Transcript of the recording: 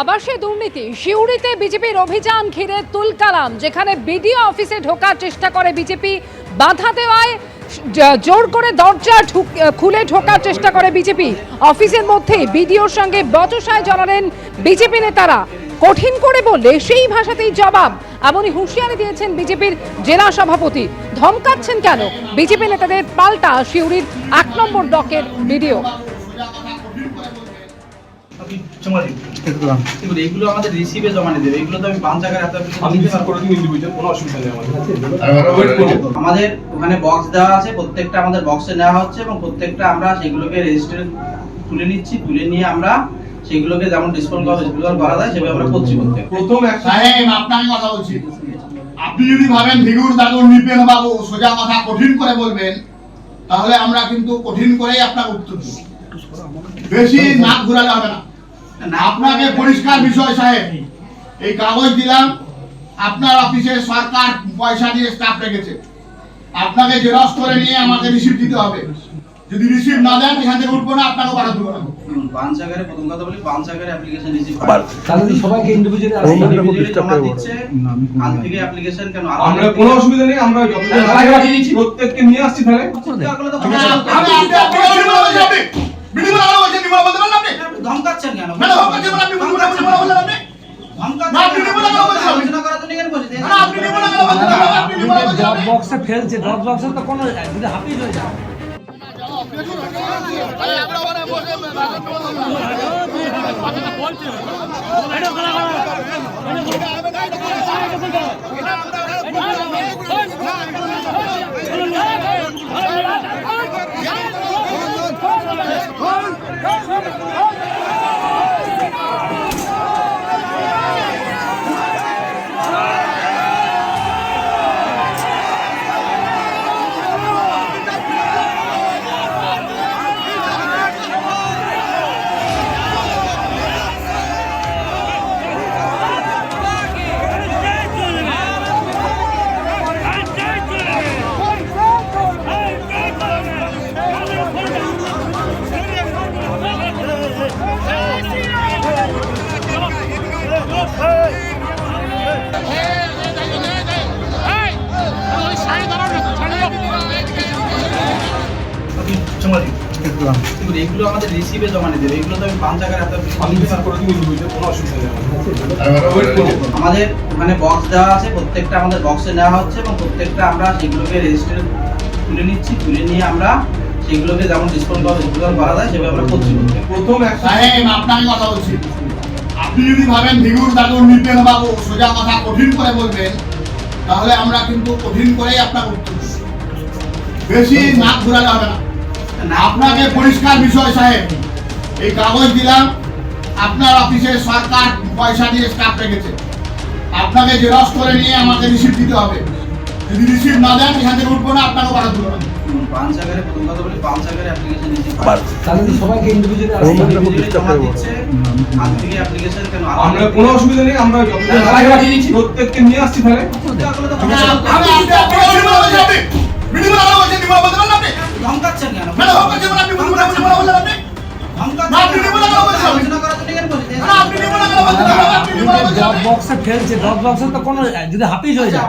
আবাসে দুর্নীতি। সিউড়িতে বিজেপির অভিযান ঘিরে তুলকালাম যেখানে বিডিও অফিসে ঢোকার চেষ্টা করে বিজেপি। বাধা দেওয়ায় জোর করে দরজা খুলে ঢোকার চেষ্টা করে বিজেপি। অফিসের মধ্যে বিডিওর সঙ্গে বচসায় জড়ালেন বিজেপি নেতারা। কঠিন করে বললে সেই ভাষাতেই জবাব, এমনই হুঁশিয়ারি দিয়েছেন বিজেপির জেলা সভাপতি। ধমকাচ্ছেন কেন? বিজেপি নেতাদের পাল্টা সিউড়ির এক নম্বর ব্লকের বিডিও। আপনি জমা দিন। দেখুন এইগুলো আমাদের রিসিভে জমা নিতে হবে এগুলো তো আমি পাঁচ জায়গায় এত আমি দিতে রিসিভ পারব করে না। ইন্ডিভিজুয়াল কোনো অসুবিধা নেই আমাদের আমাদের ওখানে বক্স দেওয়া আছে প্রত্যেকটা আমাদের বক্সে নেওয়া হচ্ছে এবং প্রত্যেকটা আমরা সেগুলোকে রেজিস্টার তুলে নিচ্ছি। তুলে নিয়ে আমরা সেগুলোকে যেমন ডিসকাউন্ট করা ডিসকাউন্ট করা যায় সেভাবে আমরা করছি প্রত্যেক প্রথম সাহেব আপনাকে কথা বলছি। আপনি যদি ভাবেন ভিগুর দাদু নিপেন বাবু সোজা কথা কঠিন করে বলবেন তাহলে আমরা কিন্তু কঠিন করেই আপনাকে উত্তর দেব। বেশি নাক ঘুরালে হবে না। আপনাকে পরিষ্কার বিষয় সাহেব এই কাগজ দিলাম আপনার অফিসে সরকার পয়সা দিয়ে স্টাফ রেখেছে। আপনাকে জেরক্স করে নিয়ে আমাকে রিসিপ্ট দিতে হবে। যদি রিসিপ্ট না দেন এখান থেকে উঠবো না আপনাকে পাঠাতে দেবো না। পাঁচ প্রথম কথা বলি পাঁচ অ্যাপ্লিকেশন রিসিভ তাহলে সবাইকে ইন্ডিভিজুয়ালি জমা থেকে অ্যাপ্লিকেশন কেন আমরা কোনো অসুবিধা নেই আমরা যতদিন দিচ্ছি। প্রত্যেককে নিয়ে আসছি তাহলে? তো বিডিও বলা বলছেন বিডিও বলতে পারেন আপনি। ধমকাচ্ছেন কেন? ম্যাডাম ধমকাচ্ছেন মানে আপনি বিডিও বলা বলছেন আপনি। না, নিবো না কেন বলছেন? আলোচনা করার জন্য কেন বলছি না, আপনি না কেন বলছেন আপনি না বলছেন ড্রপ আপনি? বক্সে ফেলছে ড্রপ বক্সে তো কোনো যদি হাফিজ হয়ে যায় আপনি দেখুন আমাদের রিসিভে জমা নিতে এগুলো তো আমি পাঁচ জায়গায় এত application আমি দিতে রিসিভ পারব করে না। দিন ইন্ডিভিজুয়াল কোনো অসুবিধা নেই। আমাদের ওয়েট করব। আমাদের ওখানে বক্স দেওয়া আছে প্রত্যেকটা আমাদের বক্সে নেওয়া হচ্ছে এবং প্রত্যেকটা আমরা সেগুলোকে রেজিস্টার তুলে নিচ্ছি তুলে নিয়ে আমরা সেগুলোকে যেমন ডিসকাউন্ট করা ডিসকাউন্ট করা যায় সেভাবে আমরা করছি। প্রথম আপনাকে কথা বলছি। আপনি যদি ভাবেন ভিগুর দাদু নিপেন বাবু সোজা কথা কঠিন করে বলবেন তাহলে আমরা কিন্তু কঠিন করেই আপনাকে উত্তর বেশি নাক ঘুরালে হবে না। আপনাকে পরিষ্কার বিষয় সাহেব। এই কাগজ দিলাম আপনার অফিসে সরকার পয়সা দিয়ে স্টাফ রেখেছে। আপনাকে জেরক্স করে নিয়ে আমাকে রিসিপ্ট দিতে হবে। যদি রিসিপ্ট না দেন এখান থেকে উঠবো না আপনাকে পাঠাতে দেবো না। পাঁচ জায়গায় প্রথম কথা বলি পাঁচ জায়গায় অ্যাপ্লিকেশন রিসিভ তাহলে তো সবাইকে ইন্ডিভিজুয়ালি জমা দিচ্ছে আজ থেকে অ্যাপ্লিকেশন কেন? আমরা কোনো অসুবিধা নেই আমরা যতদিন আগে পাঠিয়ে দিচ্ছি। প্রত্যেককে নিয়ে আসছি তাহলে। আপনি আপনি আপনি বলা বলছেন আপনি ধমকাচ্ছেন কেন? ম্যাডাম ধমকাচ্ছেন? মানে আপনি বিডিও বলা বলছেন আপনি। না, আপনি নিবো না বলছেন। আলোচনা করা তো নিয়ে বলছি না, আপনি কি বলা বলছেন? আপনি? কি বলা বলছেন ড্রপ বক্সে ফেলছে ড্রপ বক্সে তো কোনো যদি হাফিজ হয়ে যায়।